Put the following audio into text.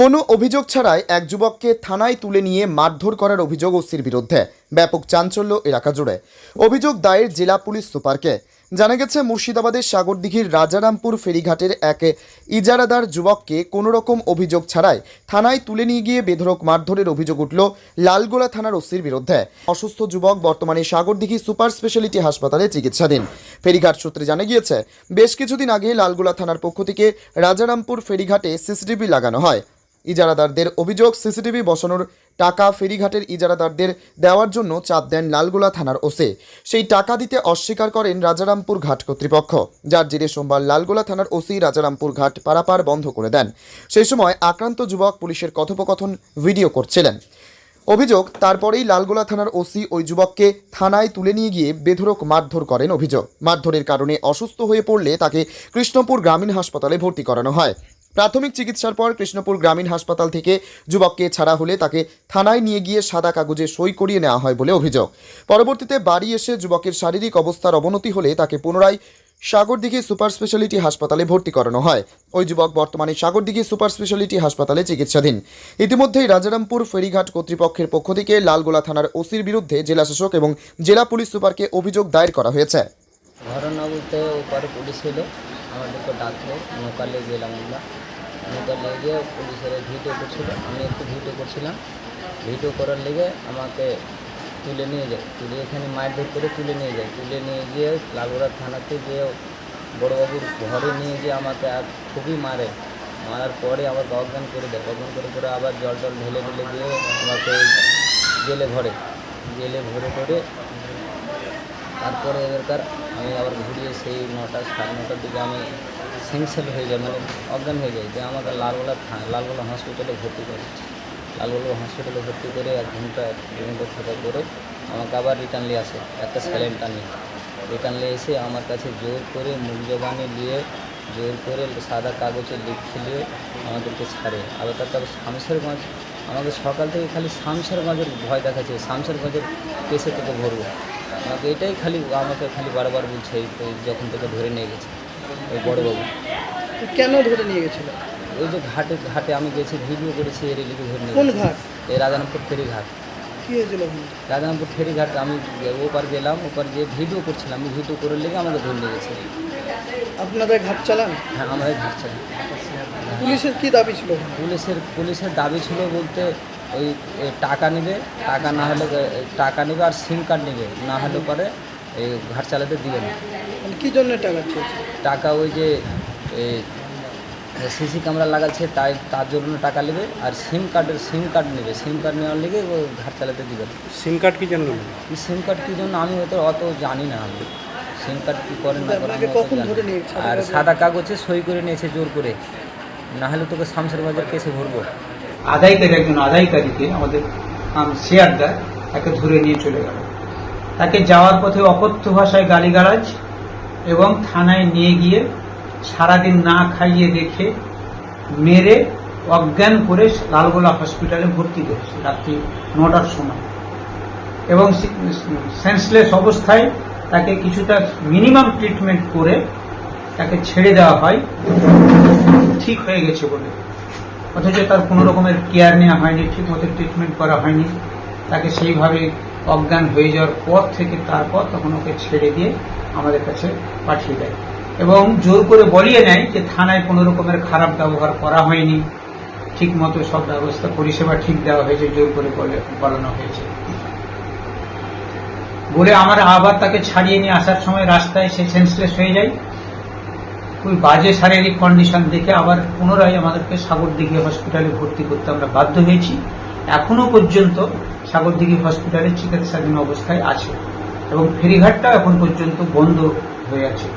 কোনো অভিযোগ ছাড়াই এক যুবককে থানায় তুলে নিয়ে মারধর করার অভিযোগ ওসির বিরুদ্ধে। ব্যাপক চাঞ্চল্য এলাকা জুড়ে। অভিযোগ দায়ের জেলা পুলিশ সুপারকে। জানা গেছে, মুর্শিদাবাদের সাগরদিঘির রাজারামপুর ফেরিঘাটের এক ইজারাদার যুবককে কোনো রকম অভিযোগ ছাড়াই থানায় তুলে নিয়ে গিয়ে বেধরক মারধরের অভিযোগ উঠল লালগোলা থানার ওসির বিরুদ্ধে। অসুস্থ যুবক বর্তমানে সাগরদিঘি সুপার স্পেশালিটি হাসপাতালে চিকিৎসাধীন। ফেরিঘাট সূত্রে জানা গিয়েছে, বেশ কিছুদিন আগে লালগোলা থানার পক্ষ থেকে রাজারামপুর ফেরিঘাটে সিসিটিভি লাগানো হয়। ইজারাদারদের অভিযোগ, সিসিটিভি বসানোর টাকা ফেরিঘাটের ইজারাদারদের দেওয়ার জন্য চাপ দেন লালগোলা থানার ওসে। সেই টাকা দিতে অস্বীকার করেন রাজারামপুর ঘাট কর্তৃপক্ষ, যার জেরে সোমবার লালগোলা থানার ওসি রাজারামপুর ঘাট পারাপার বন্ধ করে দেন। সেই সময় আক্রান্ত যুবক পুলিশের কথোপকথন ভিডিও করছিলেন। অভিযোগ, তারপরেই লালগোলা থানার ওসি ওই যুবককে থানায় তুলে নিয়ে গিয়ে বেধরক মারধর করেন অভিযোগ। মারধরের কারণে অসুস্থ হয়ে পড়লে তাকে কৃষ্ণপুর গ্রামীণ হাসপাতালে ভর্তি করানো হয়। প্রাথমিক চিকিৎসার পর কৃষ্ণপুর গ্রামীণ হাসপাতাল থেকে যুবককে ছাড়া হলে তাকে থানায় নিয়ে গিয়ে সাদা কাগজে সই করিয়ে নেওয়া হয় বলে অভিযোগ। পরবর্তীতে বাড়ি এসে যুবকের শারীরিক অবস্থার অবনতি হলে তাকে পুনরায় সাগরদিঘি সুপার স্পেশালিটি হাসপাতালে ভর্তি করানো হয়। ওই যুবক বর্তমানে সাগরদিঘি সুপার স্পেশালিটি হাসপাতালে চিকিৎসাধীন। ইতিমধ্যেই রাজারামপুর ফেরিঘাট কর্তৃপক্ষের পক্ষ থেকে লালগোলা থানার ওসির বিরুদ্ধে জেলাশাসক এবং জেলা পুলিশ সুপারকে অভিযোগ দায়ের করা হয়েছে। ঘটনা বলতে ওপারে পুলিশ ছিল আমাদেরকে ডাকলো, নৌকালে গেলাম আমরা। নৌকালে গিয়ে পুলিশের ভিডিও করছিল। আমি একটু ভিডিও করছিলাম। ভিডিও করার লেগে আমাকে তুলে নিয়ে যায়। তুলে এখানে মারধর করে তুলে নিয়ে যায়। তুলে নিয়ে গিয়ে লালগোড়া থানাতে গিয়ে বড়োবাবুর ঘরে নিয়ে গিয়ে আমাকে আর খুবই মারে। মারার পরে আমাকে অজ্ঞান করে দেয়। অজ্ঞান করে করে আবার জল টল ঢেলে ঢেলে দিয়ে আমাকে জেলে ভরে। জেলে ভরে করে তারপরে এবারকার আমি আবার ঘুরিয়ে সেই নটা, সাড়ে নটার দিকে আমি সেন্সেল হয়ে যাই মানে অজ্ঞান হয়ে যাই যে আমাকে লালগোলা লালগোলা হসপিটালে ভর্তি করে লালগোলা হসপিটালে ভর্তি করে এক ঘণ্টা দু ঘণ্টা থাকার পরে আমাকে আবার রিটার্ন নিয়ে আসে, একটা স্যালেন নিয়ে রিটার্ন নিয়ে এসে আমার কাছে জোর করে মুখ জবানি নিয়ে, জোর করে সাদা কাগজে লিখে দিয়ে আমাদেরকে ছাড়ে। আবার তারপর শামশেরগঞ্জ আমাকে সকাল থেকে খালি শামশেরগঞ্জের ভয় দেখাচ্ছে শামশেরগঞ্জের কেসে তোকে ভরবো। আমাকে এটাই খালি আমাকে খালি বারবার বলছে এই যখন থেকে ধরে নিয়ে গেছে ওই বড়োবাবু। কেন ধরে নিয়ে গেছিল? ওই যে ঘাটে ঘাটে আমি গেছি ভিডিও করেছি এর লিখে ধরে নিয়ে কোন ঘাট? এই রাজারামপুর ফেরিঘাট কী হয়েছিল ওখানে? রাজারামপুর ফেরিঘাট আমি ওপার গেলাম ওপার যে ভিডিও করছিলাম আমি ভিডিও করে লেগে আমাকে ধরে নিয়ে গেছে। আপনাদের ঘাট চালান? হ্যাঁ আমরা ঘাট চালান পুলিশের কী দাবি ছিল পুলিশের পুলিশের দাবি ছিল বলতে ওই টাকা নেবে টাকা না হলে টাকা নেবে আর সিম কার্ড নেবে না হলে পরে এই ঘাট চালাতে দিবে না। মানে কি জন্য টাকা টাকা ওই যে সিসি ক্যামেরা লাগাচ্ছে তাই তার জন্য টাকা নেবে আর সিম কার্ডের সিম কার্ড নেবে। সিম কার্ড নেওয়ার লেগে ও ঘাট চালাতে দিবে না। সিম কার্ড কি জন্য এই সিম কার্ড কী জন্য আমি হয়তো অত জানি না আমি। সিম কার্ড কী করে না করে আমি আপনাকে অত কখন জানি ধরে না। নিয়ে গেছে? আর সাদা কাগজে সই করে নিয়েছে জোর করে। না হলে তোকে শামসের বাজার কেসে ভরবো। আদায়কারী একজন আদায়কারীকে আমাদের শেয়ারদার তাকে ধরে নিয়ে চলে গেল। তাকে যাওয়ার পথে অকথ্য ভাষায় গালিগালাজ এবং থানায় নিয়ে গিয়ে সারাদিন না খাইয়ে রেখে মেরে অজ্ঞান করে লালগোলা হসপিটালে ভর্তি করেছে রাত্রি নটার সময়। এবং সেন্সলেস অবস্থায় তাকে কিছুটা মিনিমাম ট্রিটমেন্ট করে তাকে ছেড়ে দেওয়া হয়। ঠিক হয়ে গেছে বলে। অথচ তার কোনো রকমের কেয়ার নেওয়া হয়নি ঠিক মতো ট্রিটমেন্ট করা হয়নি। তাকে সেইভাবে অজ্ঞান হয়ে যাওয়ার পর থেকে তারপর তখন ওকে ছেড়ে দিয়ে আমাদের কাছে পাঠিয়ে দেয়। এবং জোর করে বলিয়ে নেয় যে থানায় কোনো রকমের খারাপ ব্যবহার করা হয়নি। ঠিক মতো সব ব্যবস্থা, পরিষেবা ঠিক দেওয়া হয়েছে, জোর করে বলে- বলানো হয়েছে। বলে আমার আবার তাকে ছাড়িয়ে নিয়ে আসার সময় রাস্তায় সে সেন্সলেস হয়ে যায়। খুবই বাজে শারীরিক কন্ডিশন দেখে আবার পুনরায় আমাদেরকে সাগরদিঘি হসপিটালে ভর্তি করতে আমরা বাধ্য হয়েছি। এখনও পর্যন্ত সাগরদিঘি হসপিটালে চিকিৎসাধীন অবস্থায় আছে এবং ফেরিঘাটটাও এখন পর্যন্ত বন্ধ হয়ে আছে।